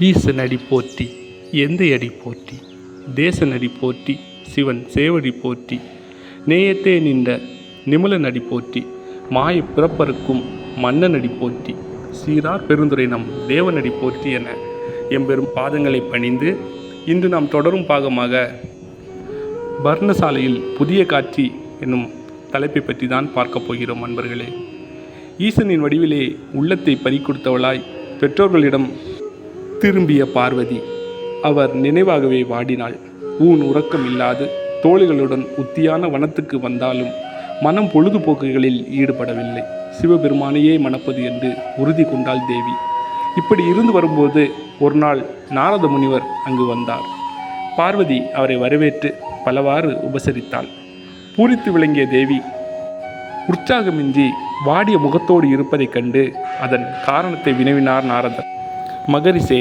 ஈசனடி போற்றி எந்த அடி போற்றி தேசனடி போற்றி சிவன் சேவடி போற்றி நேயத்தே நின்ற நிமலனடி போற்றி மாய பிறப்பருக்கும் மன்னன் அடி போற்றி சீரார் பெருந்துரை நம் தேவனடி போற்றி என எம்பெரும் பாதங்களை பணிந்து இன்று நாம் தொடரும் பாகமாக பர்ணசாலையில் புதிய காட்சி என்னும் தலைப்பை பற்றி தான் பார்க்கப் போகிறோம் அன்பர்களே. ஈசனின் வடிவிலே உள்ளத்தை பறிக்கொடுத்தவளாய் பெற்றோர்களிடம் திரும்பிய பார்வதி. அவர் நினைவாகவே வாடினாள். ஊன் உறக்கம் இல்லாது தோழிகளுடன் உத்தியான வனத்துக்கு வந்தாலும் மனம் பொழுதுபோக்குகளில் ஈடுபடவில்லை. சிவபெருமானையே மணப்பது என்று உறுதி கொண்டாள் தேவி. இப்படி இருந்து வரும்போது ஒரு நாள் நாரத முனிவர் அங்கு வந்தார். பார்வதி அவரை வரவேற்று பலவாறு உபசரித்தாள். பூரித்து விளங்கிய தேவி உற்சாகமின்றி வாடிய முகத்தோடு இருப்பதைக் கண்டு அதன் காரணத்தை வினவினார் நாரதர். மகரிஷே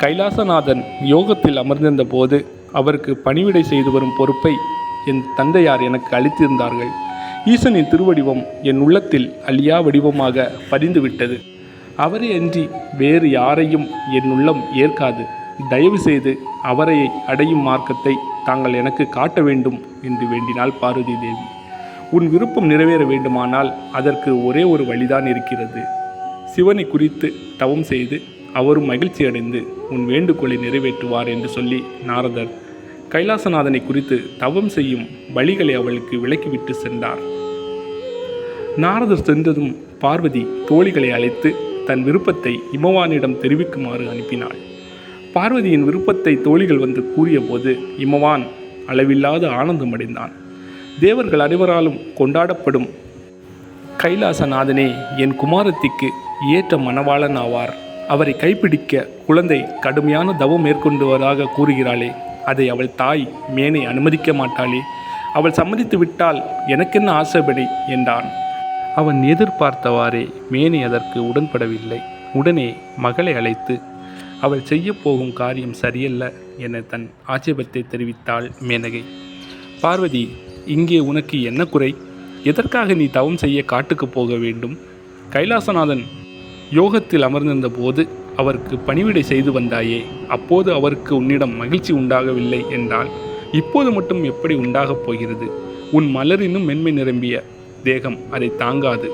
கைலாசநாதன் யோகத்தில் அமர்ந்திருந்த போது அவருக்கு பணிவிடை செய்து வரும் பொறுப்பை என் தந்தையார் எனக்கு அளித்திருந்தார்கள். ஈசனின் திருவடிவம் என் உள்ளத்தில் அழியா வடிவமாக பதிந்துவிட்டது. அவரே அன்றி வேறு யாரையும் என் உள்ளம் ஏற்காது. தயவு செய்து அவரையை அடையும் மார்க்கத்தை தாங்கள் எனக்கு காட்ட வேண்டும் என்று வேண்டினாள் பார்வதி தேவி. உன் விருப்பம் நிறைவேற வேண்டுமானால் அதற்கு ஒரே ஒரு வழிதான் இருக்கிறது. சிவனை குறித்து தவம் செய்து அவரும் மகிழ்ச்சி அடைந்து உன் வேண்டுகோளை நிறைவேற்றுவார் என்று சொல்லி நாரதர் கைலாசநாதனை குறித்து தவம் செய்யும் வழிகளை அவளுக்கு விலக்கிவிட்டு சென்றார். நாரதர் சென்றதும் பார்வதி தோழிகளை அழைத்து தன் விருப்பத்தை இமவானிடம் தெரிவிக்குமாறு அனுப்பினாள். பார்வதியின் விருப்பத்தை தோழிகள் வந்து கூறியபோது இமவான் அளவில்லாத ஆனந்தம் அடைந்தான். தேவர்கள் அனைவராலும் கொண்டாடப்படும் கைலாசநாதனே என் குமாரத்திக்கு ஏற்ற மணவாளன் ஆவார் அவரை கைப்பிடிக்க குழந்தை கடுமையான தவம் மேற்கொண்டுவதாக கூறுகிறாளே. அதை அவள் தாய் மேனை அனுமதிக்க மாட்டாளே. அவள் சம்மதித்து விட்டால் எனக்கென்ன ஆசைப்படி? என்றான். அவன் எதிர்பார்த்தவாறே மேனி அதற்கு உடன்படவில்லை. உடனே மகளை அழைத்து அவள் செய்யப் போகும் காரியம் சரியல்ல என தன் ஆட்சேபத்தை தெரிவித்தாள் மேனகை. பார்வதி இங்கே உனக்கு என்ன குறை? எதற்காக நீ தவம் செய்ய காட்டுக்கு போக வேண்டும்? கைலாசநாதன் யோகத்தில் அமர்ந்திருந்த போது அவருக்கு பணிவிடை செய்து வந்தாயே. அப்போது அவருக்கு உன்னிடம் மகிழ்ச்சி உண்டாகவில்லை என்றால் இப்போது மட்டும் எப்படி உண்டாகப் போகிறது? உன் மலரினும் மென்மை நிரம்பிய தேகம் அதை தாங்காது.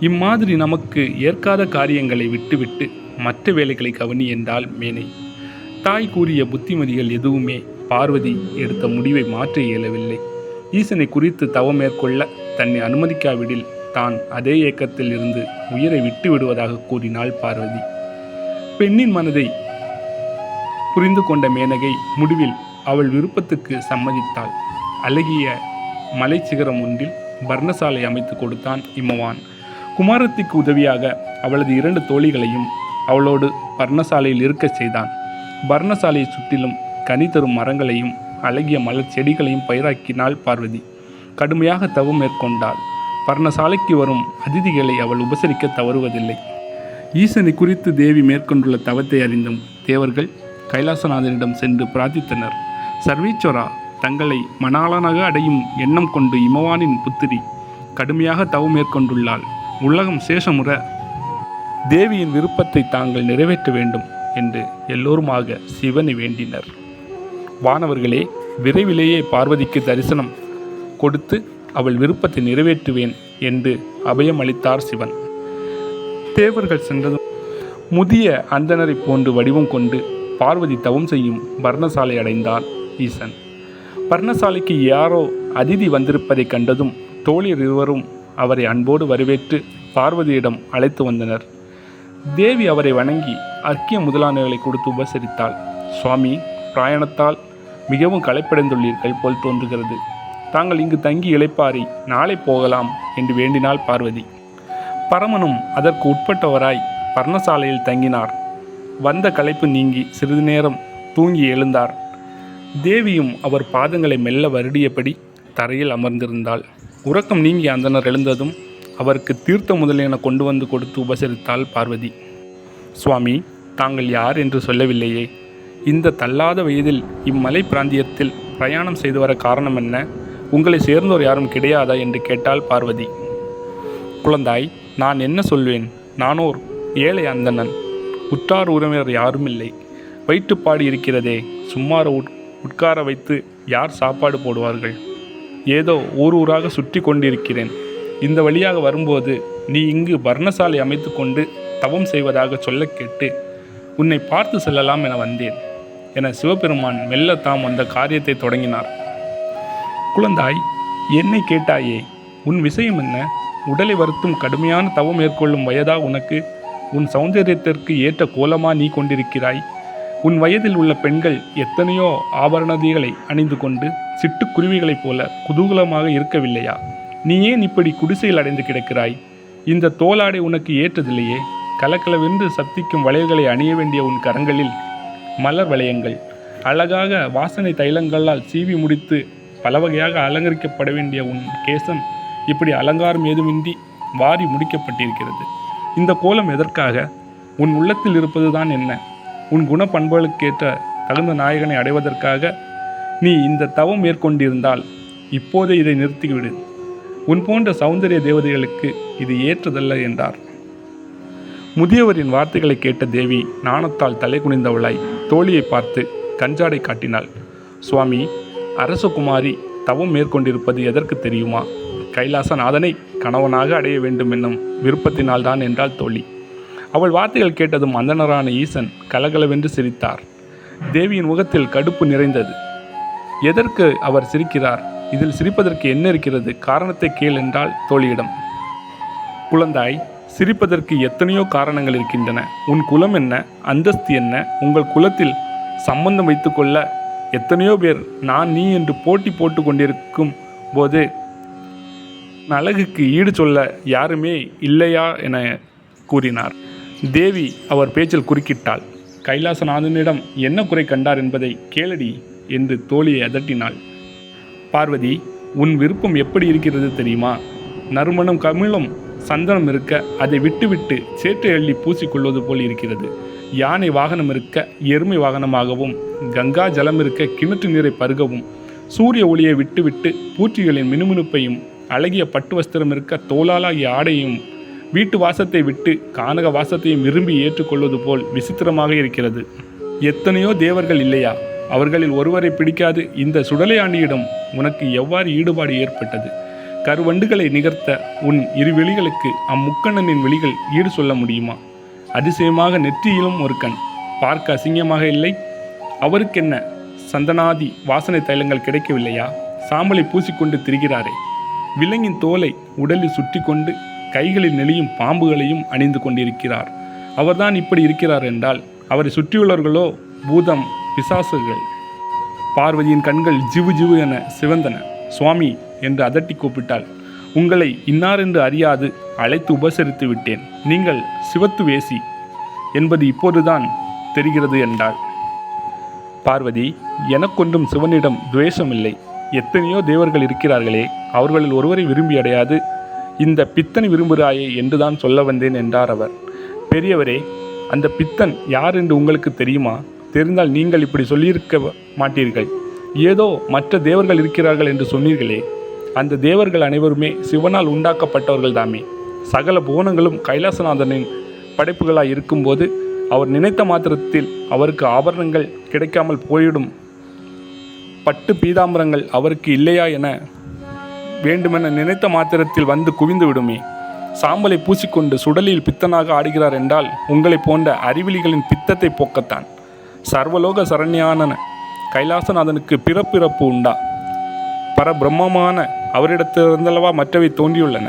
இம்மாதிரி நமக்கு ஏற்காத காரியங்களை விட்டுவிட்டு மற்ற வேலைகளை கவனி என்றால் மேனை தாய் கூறிய புத்திமதிகள் எதுவுமே பார்வதி எடுத்த முடிவை மாற்ற இயலவில்லை. ஈசனை குறித்து தவம் மேற்கொள்ள தன்னை அனுமதிக்காவிடில் தான் அதே ஏக்கத்தில் இருந்து உயிரை விட்டு விடுவதாக கூறினாள் பார்வதி. பெண்ணின் மனதை புரிந்து கொண்ட மேனகை முடிவில் அவள் விருப்பத்துக்கு சம்மதித்தாள். அழகிய மலை சிகரம் ஒன்றில் பர்ணசாலை அமைத்து கொடுத்தான் இம்மவான் குமாரத்திக்கு உதவியாக அவளது இரண்டு தோழிகளையும் அவளோடு பர்ணசாலையில் இருக்கச் செய்தான். பர்ணசாலையை சுற்றிலும் கனி தரும் மரங்களையும் அழகிய மலர் செடிகளையும் பயிராக்கினாள் பார்வதி. கடுமையாக தவம் மேற்கொண்டாள். பர்ணசாலைக்கு வரும் அதிதிகளை அவள் உபசரிக்க தவறுவதில்லை. ஈசனை குறித்து தேவி மேற்கொண்டுள்ள தவத்தை அறிந்தும் தேவர்கள் கைலாசநாதனிடம் சென்று பிரார்த்தித்தனர். சர்வீஸ்வரா தங்களை மணாளனாக அடையும் எண்ணம் கொண்டு இமவானின் புத்திரி கடுமையாக தவம் மேற்கொண்டுள்ளாள். உலகம் சேஷமுற தேவியின் விருப்பத்தை தாங்கள் நிறைவேற்ற வேண்டும் என்று எல்லோருமாக சிவனை வேண்டினர். வானவர்களே விரைவிலேயே பார்வதிக்கு தரிசனம் கொடுத்து அவள் விருப்பத்தை நிறைவேற்றுவேன் என்று அபயம் அளித்தார் சிவன். தேவர்கள் சென்றதும் முதிய அந்தனரை போன்று வடிவம் கொண்டு பார்வதி தவம் செய்யும் பர்ணசாலை அடைந்தான் ஈசன். பர்ணசாலைக்கு யாரோ அதிதி வந்திருப்பதைக் கண்டதும் தோழியர் இருவரும் அவரை அன்போடு வரவேற்று பார்வதியிடம் அழைத்து வந்தனர். தேவி அவரை வணங்கி அர்க்கிய முதலானவைகளை கொடுத்து உபசரித்தாள். சுவாமி பிராயணத்தால் மிகவும் களைப்படைந்துள்ளீர்கள் போல் தோன்றுகிறது. தாங்கள் இங்கு தங்கி இழைப்பாரி நாளை போகலாம் என்று வேண்டினாள் பார்வதி. பரமனும் அதற்கு உட்பட்டவராய் பர்ணசாலையில் தங்கினார். வந்த களைப்பு நீங்கி சிறிது நேரம் தூங்கி எழுந்தார். தேவியும் அவர் பாதங்களை மெல்ல வருடியபடி தரையில் அமர்ந்திருந்தாள். உறக்கம் நீங்கி அந்தனர் எழுந்ததும் அவருக்கு தீர்த்த முதலியன கொண்டு வந்து கொடுத்து உபசரித்தாள் பார்வதி. சுவாமி தாங்கள் யார் என்று சொல்லவில்லையே. இந்த தள்ளாத வயதில் இம்மலை பிராந்தியத்தில் பிரயாணம் செய்து வர காரணம் என்ன? உங்களை சேர்ந்தோர் யாரும் கிடையாதா என்று கேட்டாள் பார்வதி. குழந்தாய் நான் என்ன சொல்வேன்? நானோர் ஏழை அந்தணன். உற்றார் உறவினர் யாரும் இல்லை வயிற்றுப்பாடு இருக்கிறதே. சும்மா உட் உட்கார வைத்து யார் சாப்பாடு போடுவார்கள்? ஏதோ ஊர் ஊராக சுற்றி கொண்டிருக்கிறேன். இந்த வழியாக வரும்போது நீ இங்கு பர்ணசாலை அமைத்து கொண்டு தவம் செய்வதாக சொல்லக் கேட்டு உன்னை பார்த்து செல்லலாம் என வந்தேன். என சிவபெருமான் மெல்ல தாம் அந்த காரியத்தை தொடங்கினார். குழந்தாய் என்னை கேட்டாயே உன் விஷயம் என்ன? உடலை வருத்தும் கடுமையான தவம் மேற்கொள்ளும் வயதா உனக்கு? உன் சௌந்தரியத்திற்கு ஏற்ற கோலமா நீ கொண்டிருக்கிறாய்? உன் வயதில் உள்ள பெண்கள் எத்தனையோ ஆபரணதிகளை அணிந்து கொண்டு சிட்டுக்குருவிகளைப் போல குதூகலமாக இருக்கவில்லையா? நீ ஏன் இப்படி குடிசையில் அடைந்து கிடக்கிறாய். இந்த தோலாடை உனக்கு ஏற்றதில்லையே. கலக்கலவென்று சத்திக்கும் வளையல்களை அணிய வேண்டிய உன் கரங்களில் மலர் வளையங்கள். அழகாக வாசனை தைலங்களால் சீவி முடித்து பல வகையாக அலங்கரிக்கப்பட வேண்டிய உன் கேசம் இப்படி அலங்காரம் ஏதுமின்றி வாரி முடிக்கப்பட்டிருக்கிறது. இந்த கோலம் எதற்காக? உன் உள்ளத்தில் இருப்பதுதான் என்ன? உன் குண பண்புகளுக்கேற்ற தகுந்த நாயகனை அடைவதற்காக நீ இந்த தவம் மேற்கொண்டிருந்தால் இப்போதே இதை நிறுத்திவிடு. உன் போன்ற சௌந்தரிய தேவதைகளுக்கு இது ஏற்றதல்ல என்றார். முதியவரின் வார்த்தைகளை கேட்ட தேவி நாணத்தால் தலை குனிந்தவளாய் தோழியை பார்த்து கஞ்சாடை காட்டினாள். சுவாமி அரசகுமாரி தவம் மேற்கொண்டிருப்பது எதற்கு தெரியுமா? கைலாசநாதனை கணவனாக அடைய வேண்டும் என்னும் விருப்பத்தினால்தான் என்றாள் தோழி. அவள் வார்த்தைகள் கேட்டதும் அந்தனரான ஈசன் கலகலவென்று சிரித்தார். தேவியின் முகத்தில் கடுப்பு நிறைந்தது. எதற்கு அவர் சிரிக்கிறார்? இதில் சிரிப்பதற்கு என்ன இருக்கிறது? காரணத்தை கேள் என்றால் தோழியிடம். குழந்தாய் சிரிப்பதற்கு எத்தனையோ காரணங்கள் இருக்கின்றன. உன் குலம் என்ன? அந்தஸ்து என்ன? உங்கள் குலத்தில் சம்பந்தம் வைத்துக்கொள்ள எத்தனையோ பேர் நான் நீ என்று போட்டி போட்டு கொண்டிருக்கும் போது அழகுக்கு ஈடு சொல்ல யாருமே இல்லையா என கூறினார். தேவி அவர் பேச்சில் குறுக்கிட்டாள். கைலாசநாதனிடம் என்ன குறை கண்டார் என்பதை கேளடி என்று தோழியை அதட்டினாள். பார்வதி உன் விருப்பம் எப்படி இருக்கிறது தெரியுமா? நறுமணம் கமிழும் சந்தனம் இருக்க அதை விட்டுவிட்டு சேற்றை அள்ளி பூசிக்கொள்வது போல் இருக்கிறது. யானை வாகனம் இருக்க எருமை வாகனமாகவும் கங்கா ஜலம் இருக்க கிணற்று நீரை பருகவும் சூரிய ஒளியை விட்டுவிட்டு பூச்சிகளின் மினுமினுப்பையும் அழகிய பட்டு வஸ்திரம் இருக்க தோலாலாகிய ஆடையும் வீட்டு வாசத்தை விட்டு கானக வாசத்தையும் விரும்பி ஏற்றுக்கொள்வது போல் விசித்திரமாக இருக்கிறது. எத்தனையோ தேவர்கள் இல்லையா? அவர்களில் ஒருவரை பிடிக்காது இந்த சுடலையாண்டியிடம் உனக்கு எவ்வாறு ஈடுபாடு ஏற்பட்டது? கருவண்டுகளை நிகர்த்த உன் இரு விழிகளுக்கு அம்முக்கண்ணனின் விழிகள் ஈடு சொல்ல முடியுமா? அதிசயமாக நெற்றியிலும் ஒரு கண். பார்க்க அசிங்கமாக இல்லை. அவருக்கென்ன சந்தனாதி வாசனை தைலங்கள் கிடைக்கவில்லையா? சாம்பலை பூசிக்கொண்டு திரிகிறாரே. விலங்கின் தோலை உடலில் சுற்றி கொண்டு கைகளில் நெளியும் பாம்புகளையும் அணிந்து கொண்டிருக்கிறார். அவர்தான் இப்படி இருக்கிறார் என்றால் அவரை சுற்றியுள்ளவர்களோ பூதம் பிசாசுகள். பார்வதியின் கண்கள் ஜிவு ஜிவு என சிவந்தன. சுவாமி என்று அதட்டி கூப்பிட்டாள். உங்களை இன்னார் என்று அறியாது. அழைத்து உபசரித்து விட்டேன். நீங்கள் சிவத்து வேசி என்பது இப்போதுதான் தெரிகிறது என்றாள். பார்வதி எனக்கொன்றும் சிவனிடம் துவேஷமில்லை. எத்தனையோ தேவர்கள் இருக்கிறார்களே அவர்களில் ஒருவரை விரும்பி அடையாது. இந்த பித்தன் விரும்புகிறாயே என்றுதான் சொல்ல வந்தேன் என்றார் அவர். பெரியவரே அந்த பித்தன் யார் என்று உங்களுக்கு தெரியுமா? தெரிந்தால் நீங்கள் இப்படி சொல்லியிருக்க மாட்டீர்கள். ஏதோ மற்ற தேவர்கள் இருக்கிறார்கள் என்று சொன்னீர்களே அந்த தேவர்கள் அனைவருமே சிவனால் உண்டாக்கப்பட்டவர்கள் தாமே சகல புவனங்களும் கைலாசநாதனின் படைப்புகளாய் இருக்கும்போது அவர் நினைத்த மாத்திரத்தில் அவருக்கு ஆபரணங்கள் கிடைக்காமல் போயிடும். பட்டு பீதாம்பரங்கள் அவருக்கு இல்லையா என வேண்டுமென நினைத்த மாத்திரத்தில் வந்து குவிந்து விடுமே. சாம்பலை பூசிக்கொண்டு சுடலில் பித்தனாக ஆடுகிறார் என்றால் உங்களைப் போன்ற அறிவிலிகளின் பித்தத்தை போக்கத்தான். சர்வலோக சரண்யான கைலாசநாதனுக்கு பிறப்பிறப்பு உண்டா? பரபிரம்மமான அவரிடத்திலிருந்தல்லவா மற்றவை தோன்றியுள்ளன.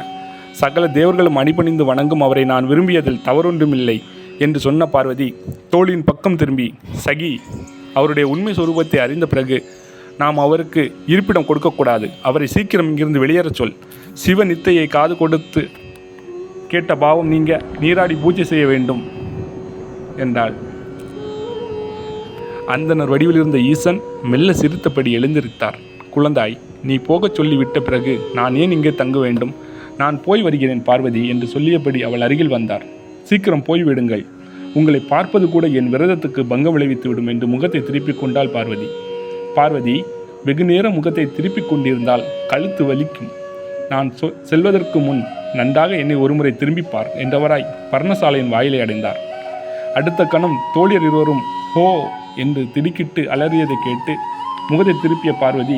சகல தேவர்களும் அணிபணிந்து வணங்கும் அவரை நான் விரும்பியதில் தவறொன்றுமில்லை என்று சொன்ன பார்வதி தோளின் பக்கம் திரும்பி சகி அவருடைய உண்மை சுரூபத்தை அறிந்த பிறகு நாம் அவருக்கு இருப்பிடம் கொடுக்கக்கூடாது. அவரை சீக்கிரம் இங்கிருந்து வெளியேறச் சொல். சிவ நித்தையை காது கொடுத்து கேட்ட பாவம் நீங்க நீராடி பூஜை செய்ய வேண்டும் என்றாள். அந்தனர் வடிவில் இருந்த ஈசன் மெல்ல சிரித்தபடி எழுந்திருத்தார். குழந்தாய் நீ போகச் சொல்லிவிட்ட பிறகு நான் ஏன் இங்கே தங்க வேண்டும்? நான் போய் வருகிறேன் பார்வதி என்று சொல்லியபடி அவள் அருகில் வந்தார். சீக்கிரம் போய்விடுங்கள் உங்களை பார்ப்பது கூட என் விரதத்துக்கு பங்கம் விளைவித்துவிடும் என்று முகத்தை திருப்பிக் கொண்டாள் பார்வதி. பார்வதி வெகு நேரம் முகத்தை திருப்பிக் கொண்டிருந்தால் கழுத்து வலிக்கும். நான் சொ செல்வதற்கு முன் நன்றாக என்னை ஒருமுறை திரும்பிப்பார் என்றவராய் பர்ணசாலையின் வாயிலை அடைந்தார். அடுத்த கணம் தோழியர் இருவரும் ஹோ! என்று திடுக்கிட்டு அலறியதை கேட்டு முகத்தை திருப்பிய பார்வதி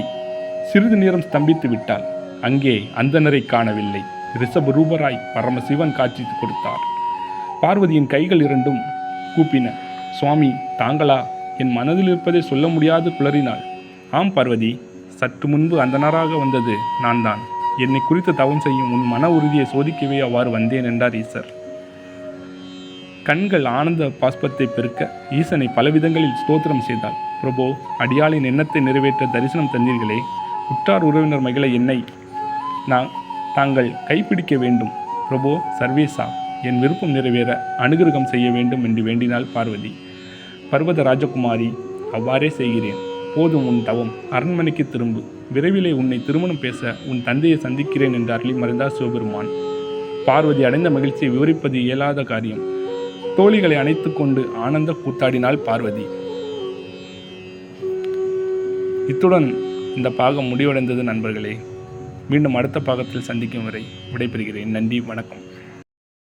சிறிது நேரம் ஸ்தம்பித்து விட்டாள். அங்கே அந்தனரை காணவில்லை. ரிஷபரூபராய் பரமசிவன் காட்சி கொடுத்தார். பார்வதியின் கைகள் இரண்டும் கூப்பின. சுவாமி தாங்களா? என் மனதில் இருப்பதை சொல்ல முடியாது குளறினாள். ஆம் பார்வதி. சற்று முன்பு அந்தனராக வந்தது நான் தான் என்னை குறித்து தவம் செய்யும் உன் மன உறுதியை சோதிக்கவே அவ்வாறு வந்தேன் என்றார் ஈசர். கண்கள் ஆனந்த பாஸ்பத்தை பெருக்க ஈசனை பலவிதங்களில் ஸ்தோத்திரம் செய்தாள். பிரபோ அடியாளின் எண்ணத்தை நிறைவேற்ற தரிசனம் தந்தீர்களே. உற்றார் உறவினர் மகிழ என்னை நான் தாங்கள் கைப்பிடிக்க வேண்டும். பிரபோ சர்வேசா என் விருப்பம் நிறைவேற அனுகிரகம் செய்ய வேண்டும் என்று வேண்டினாள் பார்வதி. பர்வத ராஜகுமாரி அவ்வாறே செய்கிறேன். போதும் உன் தவம். அரண்மனைக்கு திரும்பு. விரைவிலே உன்னை திருமணம் பேச உன் தந்தையை சந்திக்கிறேன் என்று அருளி மறைந்தார் சிவபெருமான். பார்வதி அடைந்த மகிழ்ச்சியை விவரிப்பது இயலாத காரியம். தோழிகளை அணைத்து கொண்டு ஆனந்த கூத்தாடினாள் பார்வதி. இத்துடன் இந்த பாகம் முடிவடைந்தது நண்பர்களே. மீண்டும் அடுத்த பாகத்தில் சந்திக்கும் வரை விடைபெறுகிறேன். நன்றி வணக்கம்.